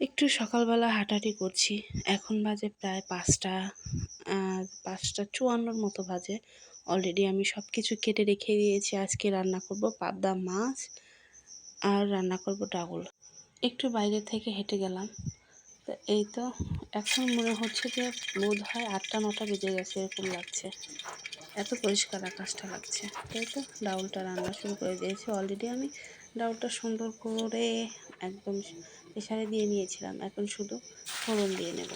একটু সকালবেলা হাঁটাহাঁটি করছি। এখন বাজে প্রায় পাঁচটা পাঁচটা চুয়ান্নর মতো বাজে। অলরেডি আমি সব কিছু কেটে রেখে দিয়েছি। আজকে রান্না করব পাবদা মাছ আর রান্না করব ডাউল। একটু বাইরে থেকে হেঁটে গেলাম। তো এই তো, এখন মনে হচ্ছে যে বোধ হয় আটটা, নটা বেজে গেছে, এরকম লাগছে। এত পরিষ্কার আকাশটা লাগছে। তাই তো, ডাউলটা রান্না শুরু করে দিয়েছি। অলরেডি আমি ডাউলটা সুন্দর করে একদম প্রেশারে দিয়ে নিয়েছিলাম। এখন শুধু ফোড়ন দিয়ে নেব।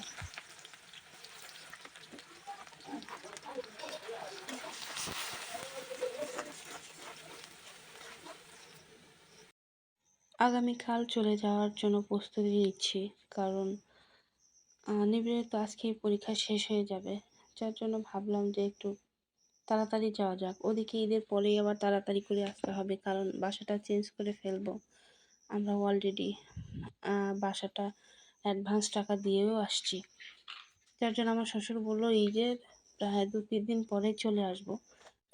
আগামীকাল চলে যাওয়ার জন্য প্রস্তুতি নিচ্ছি, কারণ নিবিড়ে তো আজকে পরীক্ষা শেষ হয়ে যাবে। যার জন্য ভাবলাম যে একটু তাড়াতাড়ি যাওয়া যাক। ওদিকে ঈদের পরেই আবার তাড়াতাড়ি করে আসতে হবে, কারণ বাসাটা চেঞ্জ করে ফেলব। আমরা অলরেডি বাসাটা অ্যাডভান্স টাকা দিয়েও আসছি। যার জন্য আমার শ্বশুর বলল, এই যে প্রায় দু তিন দিন পরে চলে আসব।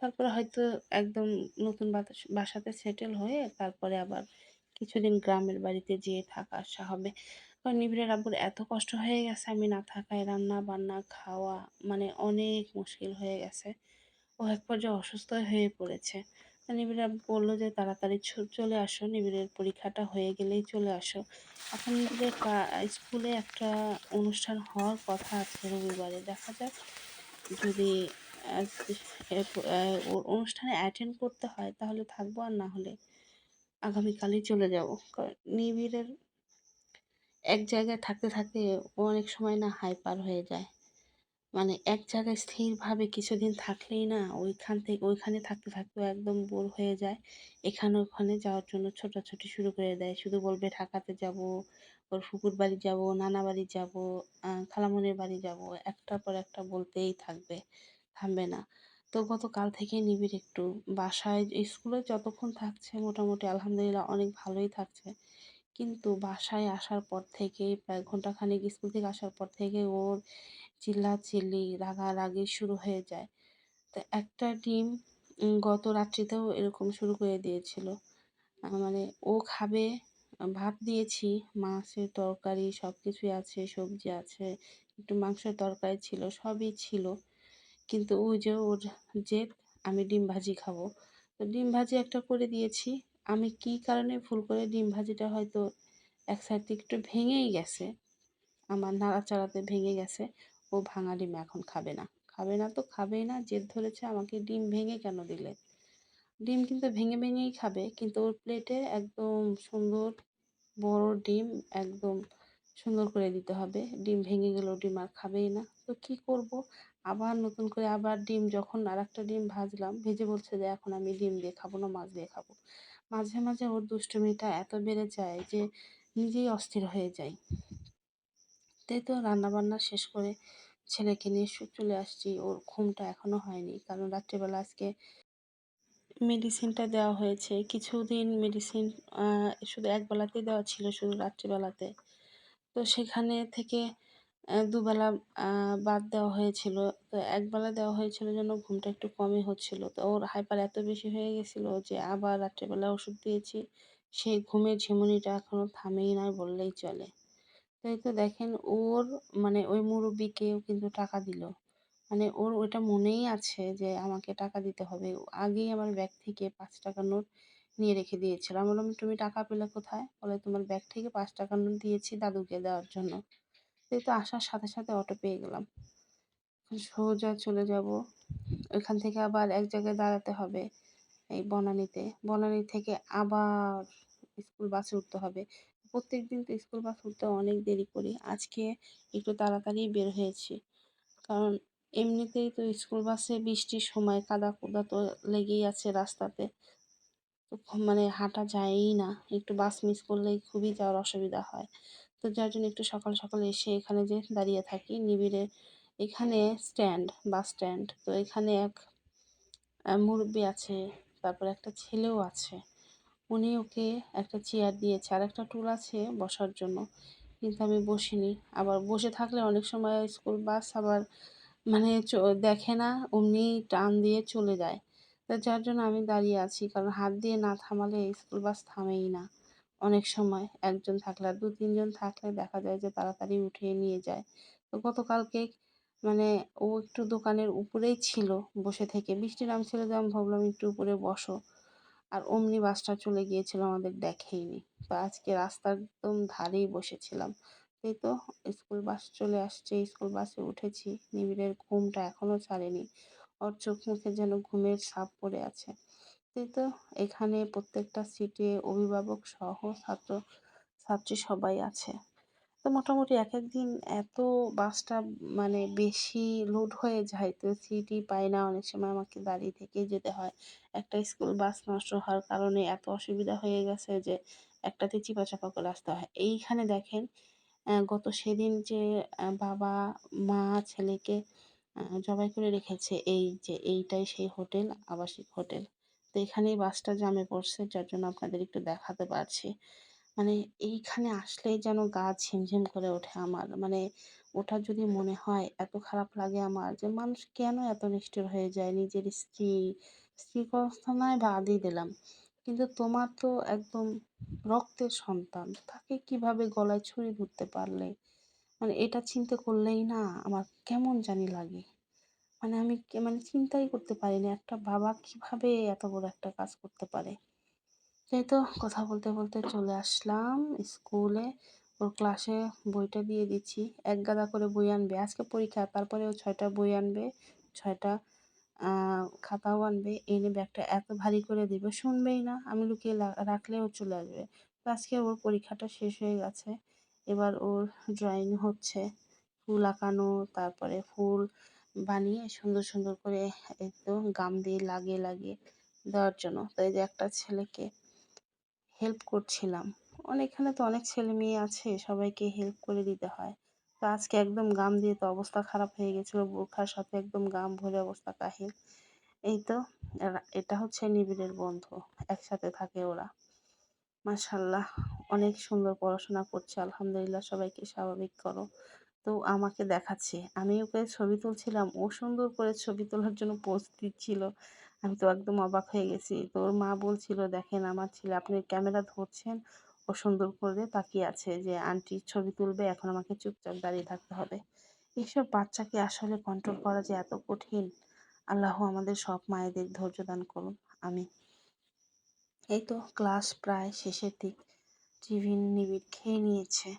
তারপরে হয়তো একদম নতুন বাসাতে সেটেল হয়ে তারপরে আবার কিছুদিন গ্রামের বাড়িতে যেয়ে থাকা আসা হবে। কারণ নিবিড়ের আব্বুর এত কষ্ট হয়ে গেছে, আমি না থাকায় রান্না বান্না, খাওয়া মানে অনেক মুশকিল হয়ে গেছে। ও এক পর্যায়ে অসুস্থ হয়ে পড়েছে। নিবিড় বলল যে, তাড়াতাড়ি চলে আসো। নিবিড়ের পরীক্ষাটা হয়ে গেলেই চলে আসো। এখন নিবিড়ের স্কুলে একটা অনুষ্ঠান হওয়ার কথা আছে রবিবারে, দেখা যাক যদি ওর অনুষ্ঠানে অ্যাটেন্ড করতে হয়, তাহলে থাকব আর না হলে আগামীকালই চলে যাব। নিবিড়ের এক জায়গায় থাকতে থাকতে অনেক সময় না হাইপার হয়ে যায়। মানে এক জায়গায় স্থিরভাবে কিছুদিন থাকলেই না ওইখান থেকে, ওইখানে থাকতে, থাকতেও একদম বোর হয়ে যায়। এখানে ওখানে যাওয়ার জন্য ছোটাছুটি শুরু করে দেয়। শুধু বলবে ঢাকাতে যাব, ওর ফুকুর বাড়ি যাব, নানা বাড়ি যাব খালামনির বাড়ি যাব, একটার পর একটা বলতেই থাকবে, থামবে না। তো গতকাল থেকে নিবিড় একটু। বাসায় স্কুলে যতক্ষণ থাকছে মোটামুটি আলহামদুলিল্লাহ অনেক ভালোই থাকছে। কিন্তু বাসায় আসার পর থেকে প্রায় ঘন্টাখানেক স্কুল থেকে আসার পর থেকে ওর চিল্লাচিল্লি রাগারাগি শুরু হয়ে যায়। তো একটা ডিম গত রাত্রিতেও এরকম শুরু করে দিয়েছিল। মানে ও খাবে, ভাত দিয়েছি, মাছের তরকারি সব কিছুই আছে, সবজি আছে, একটু মাংসের তরকারি ছিল, সবই ছিল। কিন্তু ওই যে ওর জেদ, আমি ডিম ভাজি খাব। তো ডিম ভাজি একটা করে দিয়েছি। আমি কি কারণে ভুল করে ডিম ভাজিটা হয়তো এক সাইড একটু ভেঙেই গেছে, আমার নাড়াচাড়াতে ভেঙে গেছে। ও ভাঙা ডিম এখন খাবে না। খাবে না তো খাবেই না, জেদ ধরেছে আমাকে ডিম ভেঙে কেন দিলে? ডিম কিন্তু ভেঙে ভেঙেই খাবে, কিন্তু ওর প্লেটে একদম সুন্দর বড় ডিম একদম সুন্দর করে দিতে হবে। ডিম ভেঙে গেলেও ডিম আর খাবেই না। তো কি করব? আবার নতুন করে আবার ডিম, যখন আর একটা ডিম ভাজলাম, ভেজে বলছে যে, এখন আমি ডিম দিয়ে খাব না, মাছ দিয়ে খাব। মাঝে মাঝে ওর দুষ্টুমিটা এত বেড়ে যায় যে নিজেই অস্থির হয়ে যায়। তাই তো রান্নাবান্না শেষ করে ছেলেকে নিয়ে চলে আসছি। ওর ঘুমটা এখনও হয়নি। কারণ রাত্রিবেলা আজকে মেডিসিনটা দেওয়া হয়েছে। কিছুদিন মেডিসিন শুধু একবেলাতেই দেওয়া ছিল, শুধু রাত্রিবেলাতে। তো সেখানে থেকে দুবেলা বাদ দেওয়া হয়েছিল। তো একবেলা দেওয়া হয়েছিল যেন ঘুমটা একটু কমই হচ্ছিল। তো ওর হাইপার এত বেশি হয়ে গেছিল যে আবার রাত্রেবেলা ওষুধ দিয়েছি। সেই ঘুমের ঝিমুনিটা এখনও থামেই নয় বললেই চলে। তাই তো দেখেন, ওর মানে ওই মুরব্বিকেও কিন্তু টাকা দিল। মানে ওর ওইটা মনেই আছে যে আমাকে টাকা দিতে হবে। আগেই আমার ব্যাগ থেকে পাঁচ টাকার নোট নিয়ে রেখে দিয়েছিল। আমি বললাম, তুমি টাকা পেলে কোথায়? বলে, তোমার ব্যাগ থেকে পাঁচ টাকার নোট দিয়েছি দাদুকে দেওয়ার জন্য। এই তো আসার সাথে সাথে অটো পেয়ে গেলাম। সোজা চলে যাব। ওইখান থেকে আবার এক জায়গায় দাঁড়াতে হবে এই বনানীতে। বনানী থেকে আবার স্কুল বাসে উঠতে হবে। প্রত্যেক দিন তো স্কুল বাস উঠতে অনেক দেরি করি। আজকে একটু তাড়াতাড়ি বের হয়েছি। কারণ এমনিতেই তো স্কুল বাসে বৃষ্টির সময় কাদা কুদা তো লেগেই আছে রাস্তাতে। মানে হাঁটা যায়ই না। একটু বাস মিস করলেই খুবই যাওয়ার অসুবিধা হয়। তো যার জন্য একটু সকাল সকাল এসে এখানে যে দাঁড়িয়ে থাকি নিবিড়ে। এখানে স্ট্যান্ড বাস স্ট্যান্ড তো এখানে এক মুরব্বি আছে, তারপর একটা ছেলেও আছে। উনি ওকে একটা চেয়ার দিয়েছে, আর একটা টুল আছে বসার জন্য। কিন্তু আমি বসিনি। আবার বসে থাকলে অনেক সময় স্কুল বাস আবার মানে দেখে না, অমনি টান দিয়ে চলে যায়। তা যার জন্য আমি দাঁড়িয়ে আছি, কারণ হাত দিয়ে না থামালে স্কুল বাস থামেই না। অনেক সময় একজন থাকলে আর দু তিনজন থাকলে দেখা যায় যে তাড়াতাড়ি উঠিয়ে নিয়ে যায়। তো গতকালকে মানে ও একটু দোকানের উপরেই ছিল বসে থেকে। বৃষ্টি নামছিল যে আমি ভাবলাম একটু উপরে বসো। আর অমনি বাসটা চলে গিয়েছিল আমাদের দেখেইনি। তো আজকে রাস্তার একদম ধারেই বসেছিলাম। এই তো স্কুল বাস চলে আসছে স্কুল বাসে উঠেছি। নিবিড়ের ঘুমটা এখনও ছাড়েনি। ওর চোখ মুখে যেন ঘুমের ছাপ পড়ে আছে। এই তো এখানে প্রত্যেকটা সিটে অভিভাবক সহ ছাত্র, ছাত্রী সবাই আছে। তো মোটামুটি এক এক দিন এত বাসটা মানে বেশি লোড হয়ে যায় তো সিটই পাই না। অনেক সময় আমাকে দাঁড়িয়ে থেকেই যেতে হয়। একটা স্কুল বাস নষ্ট হওয়ার কারণে এত অসুবিধা হয়ে গেছে যে একটাতে চিপা চাপা করে আসতে হয়। এইখানে দেখেন গত সেদিন যে বাবা, মা, ছেলেকে জবাই করে রেখেছে এই যে এইটাই সেই হোটেল, আবাসিক হোটেল। তো এখানেই বাসটা জামে পড়ছে, যার জন্য আপনাদের একটু দেখাতে পারছি। মানে এইখানে আসলেই যেন গা ঝিমঝিম করে ওঠে আমার। মানে ওটা যদি মনে হয়, এত খারাপ লাগে আমার যে মানুষ কেন এত নিষ্ঠুর হয়ে যায়? নিজের স্ত্রী স্ত্রী কথা নয় বাদই দিলাম। কিন্তু তোমার তো একদম রক্তের সন্তান, তাকে কীভাবে গলায় ছুরি ধরতে পারলে? মানে এটা চিন্তা করলেই না আমার কেমন জানি লাগে। মানে আমি মানে চিন্তাই করতে পারিনি একটা বাবা কীভাবে এত বড় একটা কাজ করতে পারে? এই তো কথা বলতে বলতে চলে আসলাম স্কুলে। ওর ক্লাসে বইটা দিয়ে দিচ্ছি। এক গাদা করে বই আনবে। আজকে পরীক্ষা তারপরে ও ছয়টা বই আনবে, ছয়টা খাতাও আনবে। এনে ব্যাগটা এত ভারী করে দেবে, শুনবেই না। আমি লুকিয়ে রাখলে ও চলে আসবে। তো আজকে ওর পরীক্ষাটা শেষ হয়ে গেছে। এবার ওর ড্রয়িং হচ্ছে। ফুল আঁকানো, তারপরে ফুল বানিয়ে সুন্দর সুন্দর করে একদম গাম দিয়ে লাগিয়ে লাগিয়ে দেওয়ার জন্য। তো এই যে একটা ছেলেকে হেল্প করছিলাম। অনেকখানে তো অনেক ছেলে মেয়ে আছে, সবাইকে হেল্প করে দিতে হয়। তো আজকে একদম গাম দিয়ে তো অবস্থা খারাপ হয়ে গেছিল, বোরখার সাথে একদম গাম ভরে অবস্থা কাহিল। এই তো এটা হচ্ছে নিবিড়ের বন্ধু, একসাথে থাকে ওরা। মাশাল্লাহ, অনেক সুন্দর পড়াশোনা করছে, আলহামদুলিল্লাহ, সবাইকে স্বাভাবিক করো। তো আমাকে দেখাচ্ছে, আমি ওকে ছবি তুলছিলাম, ও সুন্দর করে ছবি তোলার জন্য পোস্ট দিচ্ছিল। আমি তো একদম অবাক হয়ে গেছি। তো ওর মা বলছিল, দেখেন আমার ছেলে, আপনি ক্যামেরা ধরছেন, ও সুন্দর করে তাকিয়ে আছে যে, আন্টি, ছবি তুলবে, এখন আমাকে চুপচাপ দাঁড়িয়ে থাকতে হবে। এইসব বাচ্চাকে আসলে কন্ট্রোল করা যে এত কঠিন, আল্লাহ আমাদের সব মায়েদের ধৈর্য দান করুন আমি এই তো ক্লাস প্রায় শেষের দিক, টিফিন নিবিড় খেয়ে নিয়েছে।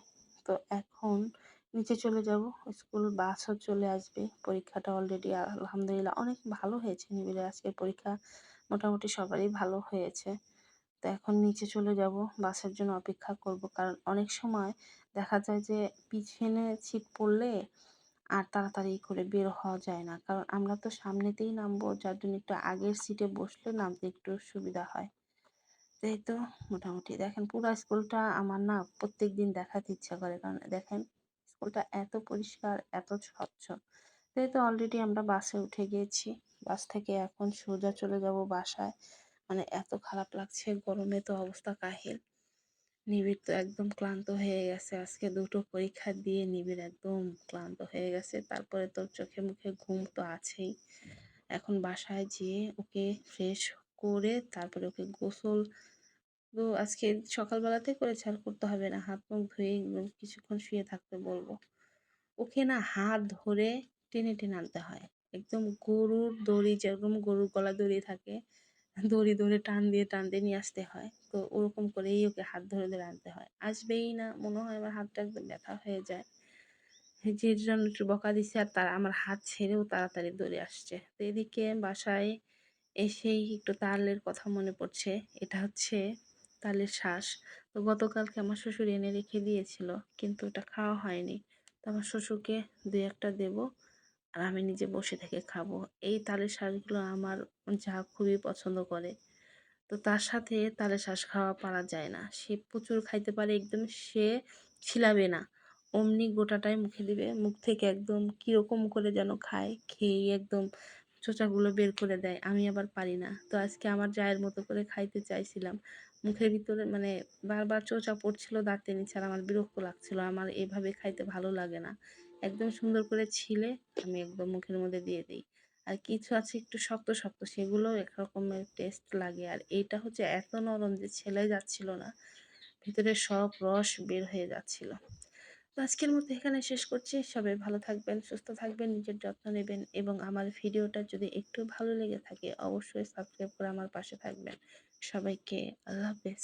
তো এখন নিচে চলে যাব, স্কুল বাসও চলে আসবে, পরীক্ষাটা অলরেডি আলহামদুলিল্লাহ অনেক ভালো হয়েছে নিবিড়ের আজকের পরীক্ষা, মোটামুটি সবারই ভালো হয়েছে। তো এখন নিচে চলে যাব, বাসের জন্য অপেক্ষা করব, কারণ অনেক সময় দেখা যায় যে পিছনে ছিট পড়লে আর তাড়াতাড়ি করে বের হওয়া যায় না, কারণ আমরা তো সামনেতেই নামবো, যার জন্য একটু আগের সিটে বসলে নামতে একটু সুবিধা হয়। এই তো মোটামুটি, দেখেন পুরো স্কুলটা আমার না প্রত্যেক দিন দেখাতে ইচ্ছা করে, কারণ দেখেন স্কুলটা এত পরিষ্কার, এত স্বচ্ছ। এই তো অলরেডি আমরা বাসে উঠে গিয়েছি বাস থেকে এখন সোজা চলে যাব বাসায়। মানে এত খারাপ লাগছে, গরমে তো অবস্থা কাহিল। নিবিড় তো একদম ক্লান্ত হয়ে গেছে। আজকে দুটো পরীক্ষা দিয়ে নিবিড় একদম ক্লান্ত হয়ে গেছে। তারপরে তোর চোখে মুখে ঘুম তো আছেই। এখন বাসায় যেয়ে ওকে ফ্রেশ করে তারপরে ওকে গোসল তো আজকে সকালবেলাতে করে আর করতে হবে না। হাত মুখ ধুয়ে কিছুক্ষণ শুয়ে থাকতে বলব। ওকে না হাত ধরে টেনে টেনে আনতে হয়। একদম গরুর দড়ি যেরকম গরুর গলা দড়ি থাকে, দড়ি ধরে টান দিয়ে টান দিয়ে নিয়ে আসতে হয়। তো ওরকম করেই ওকে হাত ধরে ধরে আনতে হয়। আসবেই না, মনে হয় আমার হাতটা একদম ব্যথা হয়ে যায়। যে জন্য একটু বকা দিচ্ছে আর তার, আমার হাত ছেড়েও তাড়াতাড়ি দৌড়ে আসছে। তো এদিকে বাসায় এসেই একটু তালের কথা মনে পড়ছে। এটা হচ্ছে তালের শ্বাস। তো গতকালকে আমার শ্বশুর এনে রেখে দিয়েছিল, কিন্তু ওটা খাওয়া হয়নি। তো আমার শ্বশুরকে দুই একটা দেব আর আমি নিজে বসে থেকে খাব। এই তালের শ্বাসগুলো আমার যা খুবই পছন্দ করে। তো তার সাথে তালের শ্বাস খাওয়া পারা যায় না। সে প্রচুর খাইতে পারে, একদম সে ছিলাবে না। অমনি গোটাটাই মুখে দিবে, মুখ থেকে একদম কীরকম করে যেন খায়, খেয়েই একদম চোচাগুলো বের করে দেয়। আমি আবার পারি না। তো আজকে আমার জায়ের মতো করে খাইতে চাইছিলাম। মুখের ভিতরে মানে বারবার চোচা পড়ছিল দাঁতের নিচে আর আমার বিরক্ত লাগছিল। আমার এভাবে খাইতে ভালো লাগে না। একদম সুন্দর করে ছিলে আমি একদম মুখের মধ্যে দিয়ে দিই। আর কিছু আছে একটু শক্ত শক্ত সেগুলো একরকমের টেস্ট লাগে। আর এইটা হচ্ছে এত নরম যে ছেলে যাচ্ছিল না। ভিতরে সব রস বের হয়ে যাচ্ছিল। তো আজকের মতো এখানে শেষ করছি। সবাই ভালো থাকবেন, সুস্থ থাকবেন, নিজের যত্ন নেবেন এবং আমার ভিডিওটা যদি একটু ভালো লেগে থাকে, অবশ্যই সাবস্ক্রাইব করে আমার পাশে থাকবেন। সবাইকে আল্লাহ হাফেজ।